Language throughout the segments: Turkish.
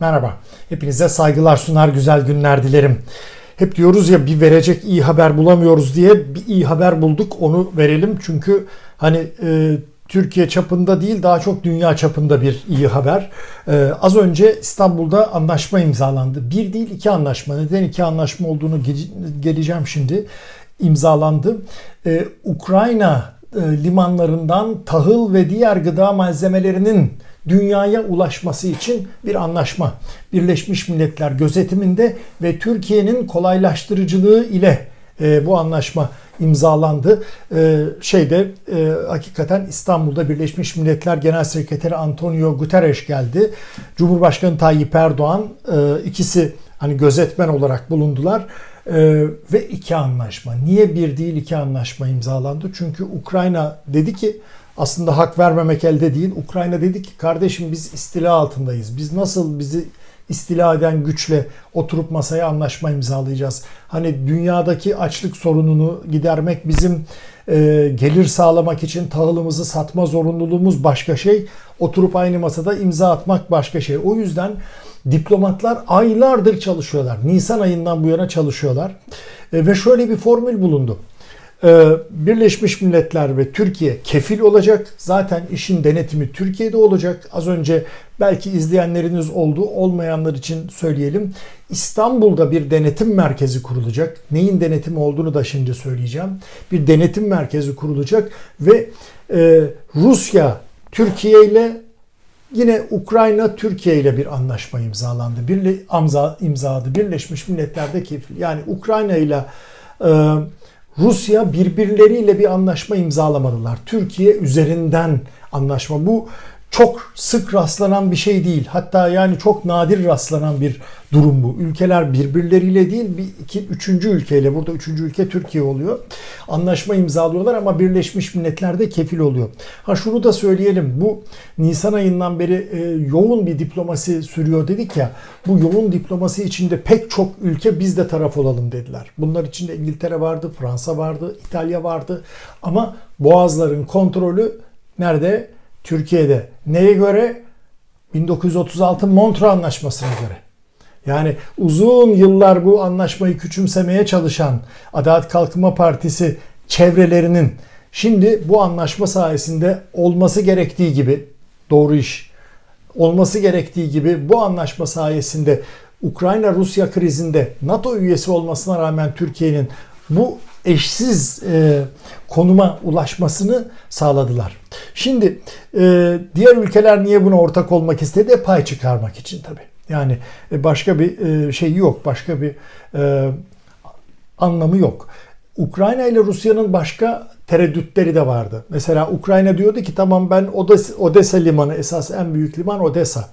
Merhaba. Hepinize saygılar sunar, güzel günler dilerim. Hep diyoruz ya bir verecek iyi haber bulamıyoruz diye bir iyi haber bulduk onu verelim. Çünkü hani e, Türkiye çapında değil daha çok dünya çapında bir iyi haber. E, az önce İstanbul'da anlaşma imzalandı. Bir değil iki anlaşma. Neden iki anlaşma olduğunu ge- geleceğim şimdi. İmzalandı. E, Ukrayna e, limanlarından tahıl ve diğer gıda malzemelerinin dünyaya ulaşması için bir anlaşma. Birleşmiş Milletler gözetiminde ve Türkiye'nin kolaylaştırıcılığı ile e, bu anlaşma imzalandı. E, şeyde e, hakikaten İstanbul'da Birleşmiş Milletler Genel Sekreteri Antonio Guterres geldi. Cumhurbaşkanı Tayyip Erdoğan e, ikisi hani gözetmen olarak bulundular. Ee, ve iki anlaşma. Niye bir değil iki anlaşma imzalandı? Çünkü Ukrayna dedi ki aslında hak vermemek elde değil. Ukrayna dedi ki kardeşim biz istila altındayız. Biz nasıl bizi istila eden güçle oturup masaya anlaşma imzalayacağız? Hani dünyadaki açlık sorununu gidermek bizim e, gelir sağlamak için tahılımızı satma zorunluluğumuz başka şey. Oturup aynı masada imza atmak başka şey. O yüzden diplomatlar aylardır çalışıyorlar. Nisan ayından bu yana çalışıyorlar. E, ve şöyle bir formül bulundu. E, Birleşmiş Milletler ve Türkiye kefil olacak. Zaten işin denetimi Türkiye'de olacak. Az önce belki izleyenleriniz oldu. Olmayanlar için söyleyelim. İstanbul'da bir denetim merkezi kurulacak. Neyin denetimi olduğunu da şimdi söyleyeceğim. Bir denetim merkezi kurulacak ve e, Rusya Türkiye ile Yine Ukrayna Türkiye ile bir anlaşma imzalandı. Bir amza imzaladı. Birleşmiş Milletler'de kefil. Yani Ukrayna ile e, Rusya birbirleriyle bir anlaşma imzalamadılar. Türkiye üzerinden anlaşma. Bu çok sık rastlanan bir şey değil. Hatta yani çok nadir rastlanan bir durum bu. Ülkeler birbirleriyle değil bir iki üçüncü ülkeyle burada üçüncü ülke Türkiye oluyor. Anlaşma imzalıyorlar ama Birleşmiş Milletler'de kefil oluyor. Ha şunu da söyleyelim. Bu Nisan ayından beri e, yoğun bir diplomasi sürüyor dedik ya. Bu yoğun diplomasi içinde pek çok ülke biz de taraf olalım dediler. Bunlar içinde İngiltere vardı, Fransa vardı, İtalya vardı. Ama boğazların kontrolü nerede? Türkiye'de. Neye göre? 1936 Montreux Anlaşması'na göre. Yani uzun yıllar bu anlaşmayı küçümsemeye çalışan Adalet Kalkınma Partisi çevrelerinin şimdi bu anlaşma sayesinde olması gerektiği gibi doğru iş olması gerektiği gibi bu anlaşma sayesinde Ukrayna-Rusya krizinde NATO üyesi olmasına rağmen Türkiye'nin bu eşsiz e, konuma ulaşmasını sağladılar. Şimdi e, diğer ülkeler niye buna ortak olmak istedi? Pay çıkarmak için tabii. Yani başka bir e, şey yok, başka bir e, anlamı yok. Ukrayna ile Rusya'nın başka tereddütleri de vardı. Mesela Ukrayna diyordu ki tamam ben Odessa, Odessa limanı esas en büyük liman Odessa.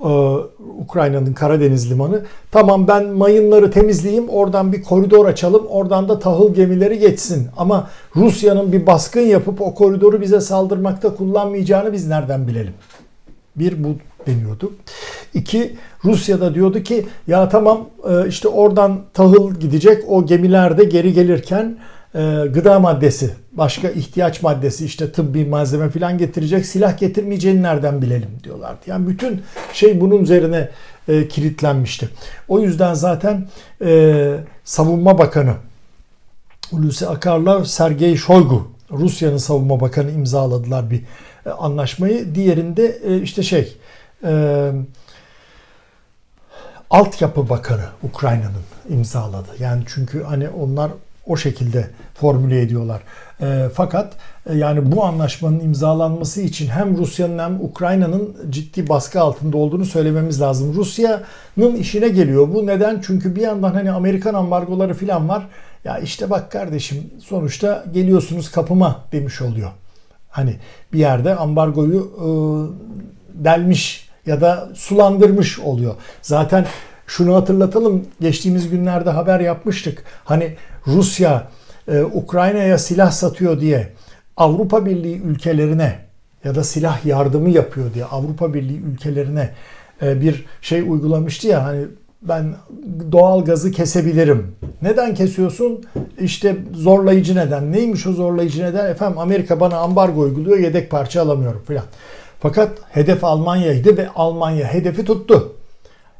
Ee, Ukrayna'nın Karadeniz limanı. Tamam ben mayınları temizleyeyim, oradan bir koridor açalım, oradan da tahıl gemileri geçsin. Ama Rusya'nın bir baskın yapıp o koridoru bize saldırmakta kullanmayacağını biz nereden bilelim? Bir bu deniyordu. İki Rusya da diyordu ki ya tamam e, işte oradan tahıl gidecek o gemilerde geri gelirken e, gıda maddesi, başka ihtiyaç maddesi işte tıbbi malzeme falan getirecek silah getirmeyeceğini nereden bilelim diyorlardı. Yani bütün şey bunun üzerine e, kilitlenmişti. O yüzden zaten Savunma Bakanı Hulusi Akar'la Sergey Shoigu Rusya'nın savunma bakanı imzaladılar bir anlaşmayı. Diğerinde işte şey e, altyapı bakanı Ukrayna'nın imzaladı. Yani çünkü hani onlar o şekilde formüle ediyorlar. E, fakat e, yani bu anlaşmanın imzalanması için hem Rusya'nın hem Ukrayna'nın ciddi baskı altında olduğunu söylememiz lazım. Rusya'nın işine geliyor bu. Neden? Çünkü bir yandan hani Amerikan ambargoları falan var. Ya işte bak kardeşim sonuçta geliyorsunuz kapıma demiş oluyor. Hani bir yerde ambargoyu e, delmiş ya da sulandırmış oluyor. Zaten şunu hatırlatalım. Geçtiğimiz günlerde haber yapmıştık. Hani Rusya e, Ukrayna'ya silah satıyor diye Avrupa Birliği ülkelerine ya da silah yardımı yapıyor diye Avrupa Birliği ülkelerine e, bir şey uygulamıştı ya hani ben doğal gazı kesebilirim. Neden kesiyorsun? İşte zorlayıcı neden. Neymiş o zorlayıcı neden? Efendim Amerika bana ambargo uyguluyor, yedek parça alamıyorum filan. Fakat hedef Almanya'ydı ve Almanya hedefi tuttu.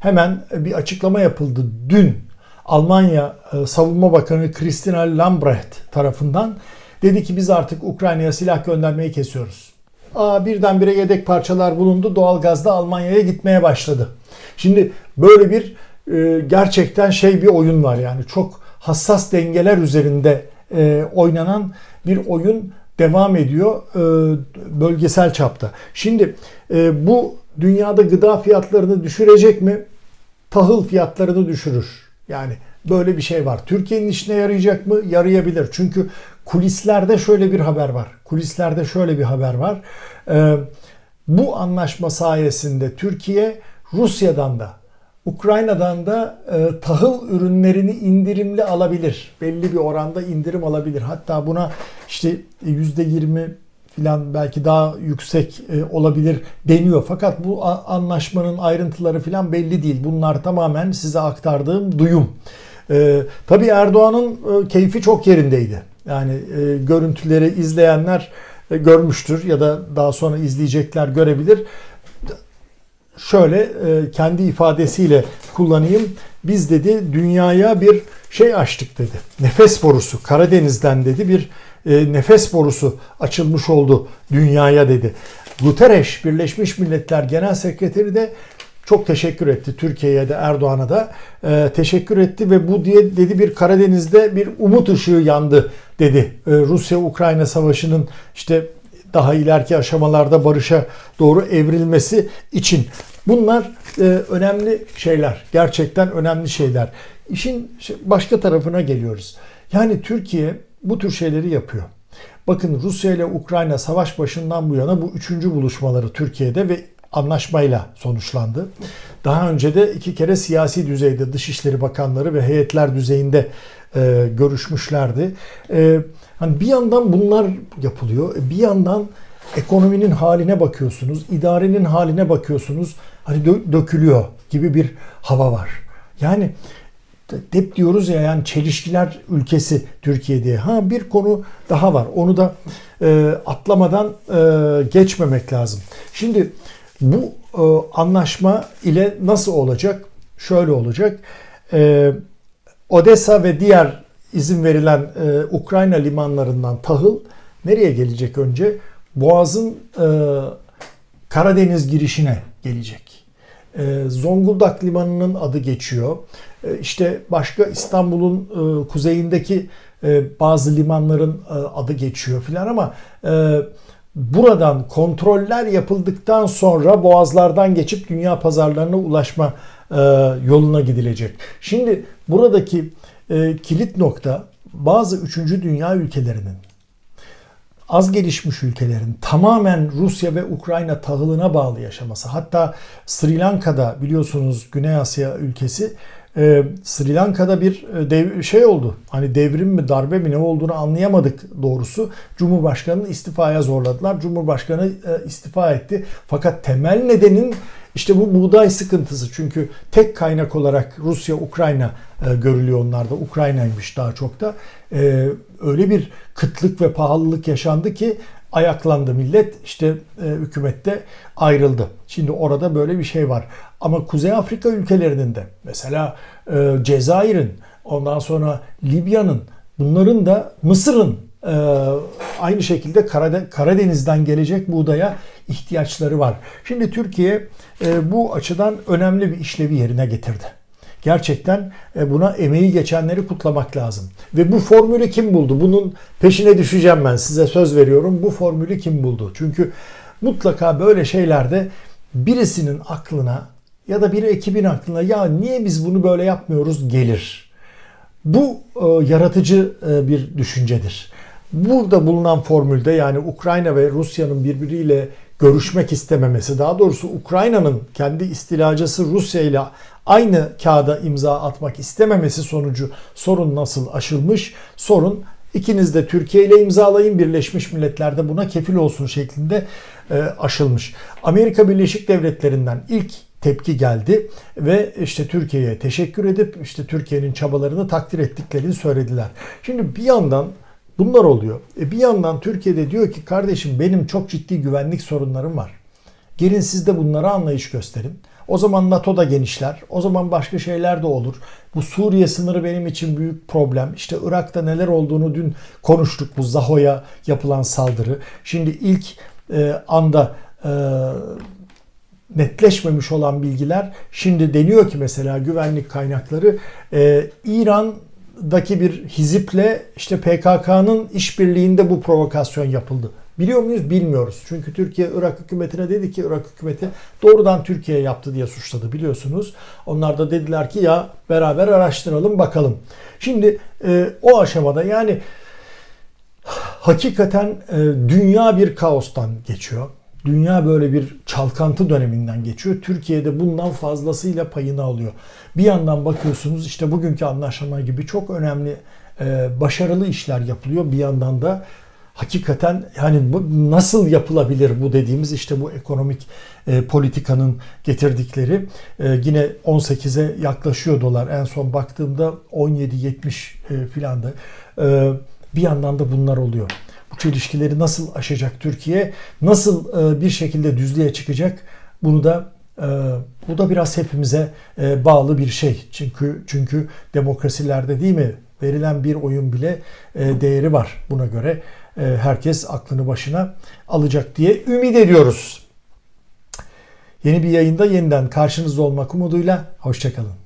Hemen bir açıklama yapıldı dün. Almanya e, Savunma Bakanı Christina Lambrecht tarafından dedi ki biz artık Ukrayna'ya silah göndermeyi kesiyoruz. Aa, birdenbire yedek parçalar bulundu. Doğalgaz da Almanya'ya gitmeye başladı. Şimdi böyle bir e, gerçekten şey bir oyun var yani çok hassas dengeler üzerinde e, oynanan bir oyun devam ediyor e, bölgesel çapta. Şimdi e, bu dünyada gıda fiyatlarını düşürecek mi? Tahıl fiyatlarını düşürür. Yani böyle bir şey var. Türkiye'nin işine yarayacak mı? Yarayabilir. Çünkü kulislerde şöyle bir haber var. Kulislerde şöyle bir haber var. E, bu anlaşma sayesinde Türkiye Rusya'dan da Ukrayna'dan da e, tahıl ürünlerini indirimli alabilir. Belli bir oranda indirim alabilir. Hatta buna işte %20 filan belki daha yüksek e, olabilir deniyor. Fakat bu anlaşmanın ayrıntıları filan belli değil. Bunlar tamamen size aktardığım duyum. E, tabii Erdoğan'ın e, keyfi çok yerindeydi. Yani e, görüntüleri izleyenler görmüştür ya da daha sonra izleyecekler görebilir şöyle kendi ifadesiyle kullanayım. Biz dedi dünyaya bir şey açtık dedi. Nefes borusu Karadeniz'den dedi bir e, nefes borusu açılmış oldu dünyaya dedi. Guterres Birleşmiş Milletler Genel Sekreteri de çok teşekkür etti Türkiye'ye de Erdoğan'a da e, teşekkür etti ve bu diye dedi bir Karadeniz'de bir umut ışığı yandı dedi. E, Rusya-Ukrayna savaşının işte daha ileriki aşamalarda barışa doğru evrilmesi için. Bunlar e, önemli şeyler. Gerçekten önemli şeyler. İşin başka tarafına geliyoruz. Yani Türkiye bu tür şeyleri yapıyor. Bakın Rusya ile Ukrayna savaş başından bu yana bu üçüncü buluşmaları Türkiye'de ve anlaşmayla sonuçlandı. Daha önce de iki kere siyasi düzeyde Dışişleri Bakanları ve heyetler düzeyinde e, görüşmüşlerdi. E, hani bir yandan bunlar yapılıyor, e, bir yandan ekonominin haline bakıyorsunuz, idarenin haline bakıyorsunuz. Hani dö- dökülüyor gibi bir hava var. Yani hep diyoruz ya yani çelişkiler ülkesi Türkiye diye. Ha bir konu daha var. Onu da e, atlamadan e, geçmemek lazım. Şimdi bu e, anlaşma ile nasıl olacak? Şöyle olacak. E, Odessa ve diğer izin verilen e, Ukrayna limanlarından tahıl nereye gelecek önce? Boğaz'ın e, Karadeniz girişine gelecek. E, Zonguldak limanının adı geçiyor. E, işte başka İstanbul'un e, kuzeyindeki e, bazı limanların adı geçiyor filan ama buradan kontroller yapıldıktan sonra boğazlardan geçip dünya pazarlarına ulaşma yoluna gidilecek. Şimdi buradaki kilit nokta bazı üçüncü dünya ülkelerinin az gelişmiş ülkelerin tamamen Rusya ve Ukrayna tahılına bağlı yaşaması. Hatta Sri Lanka'da biliyorsunuz Güney Asya ülkesi e, Sri Lanka'da bir e, dev, şey oldu. Hani devrim mi darbe mi ne olduğunu anlayamadık doğrusu. Cumhurbaşkanını istifaya zorladılar. Cumhurbaşkanı e, istifa etti. Fakat temel nedenin işte bu buğday sıkıntısı. Çünkü tek kaynak olarak Rusya, Ukrayna e, görülüyor onlarda. Ukrayna'ymış daha çok da. E, öyle bir kıtlık ve pahalılık yaşandı ki ayaklandı millet işte e, hükümette ayrıldı. Şimdi orada böyle bir şey var. Ama Kuzey Afrika ülkelerinin de mesela e, Cezayir'in ondan sonra Libya'nın bunların da Mısır'ın e, aynı şekilde Karadeniz'den gelecek buğdaya ihtiyaçları var. Şimdi Türkiye e, bu açıdan önemli bir işlevi yerine getirdi. Gerçekten e, buna emeği geçenleri kutlamak lazım. Ve bu formülü kim buldu? Bunun peşine düşeceğim ben size söz veriyorum. Bu formülü kim buldu? Çünkü mutlaka böyle şeylerde birisinin aklına ya da bir ekibin aklına ya niye biz bunu böyle yapmıyoruz gelir. Bu e, yaratıcı e, bir düşüncedir. Burada bulunan formülde yani Ukrayna ve Rusya'nın birbiriyle görüşmek istememesi, daha doğrusu Ukrayna'nın kendi istilacısı Rusya ile aynı kağıda imza atmak istememesi sonucu sorun nasıl aşılmış? Sorun ikiniz de Türkiye ile imzalayın Birleşmiş Milletler'de buna kefil olsun şeklinde e, aşılmış. Amerika Birleşik Devletleri'nden ilk tepki geldi ve işte Türkiye'ye teşekkür edip işte Türkiye'nin çabalarını takdir ettiklerini söylediler. Şimdi bir yandan bunlar oluyor. E bir yandan Türkiye'de diyor ki kardeşim benim çok ciddi güvenlik sorunlarım var. Gelin siz de bunlara anlayış gösterin. O zaman NATO da genişler. O zaman başka şeyler de olur. Bu Suriye sınırı benim için büyük problem. İşte Irak'ta neler olduğunu dün konuştuk. Bu Zaho'ya yapılan saldırı. Şimdi ilk e, anda e, netleşmemiş olan bilgiler şimdi deniyor ki mesela güvenlik kaynakları e, İran'daki bir hiziple işte PKK'nın işbirliğinde bu provokasyon yapıldı. Biliyor muyuz? Bilmiyoruz. Çünkü Türkiye Irak hükümetine dedi ki Irak hükümeti doğrudan Türkiye yaptı diye suçladı biliyorsunuz. Onlar da dediler ki ya beraber araştıralım bakalım. Şimdi e, o aşamada yani hakikaten e, dünya bir kaostan geçiyor. Dünya böyle bir çalkantı döneminden geçiyor. Türkiye'de bundan fazlasıyla payını alıyor. Bir yandan bakıyorsunuz işte bugünkü anlaşma gibi çok önemli e, başarılı işler yapılıyor. Bir yandan da hakikaten yani bu nasıl yapılabilir bu dediğimiz işte bu ekonomik e, politikanın getirdikleri e, yine 18'e yaklaşıyor dolar. En son baktığımda 17.70 e, filandı. E, bir yandan da bunlar oluyor. Bu çelişkileri nasıl aşacak Türkiye? Nasıl e, bir şekilde düzlüğe çıkacak? Bunu da e, bu da biraz hepimize e, bağlı bir şey. Çünkü çünkü demokrasilerde değil mi verilen bir oyun bile e, değeri var buna göre. E, herkes aklını başına alacak diye ümit ediyoruz. Yeni bir yayında yeniden karşınızda olmak umuduyla hoşçakalın.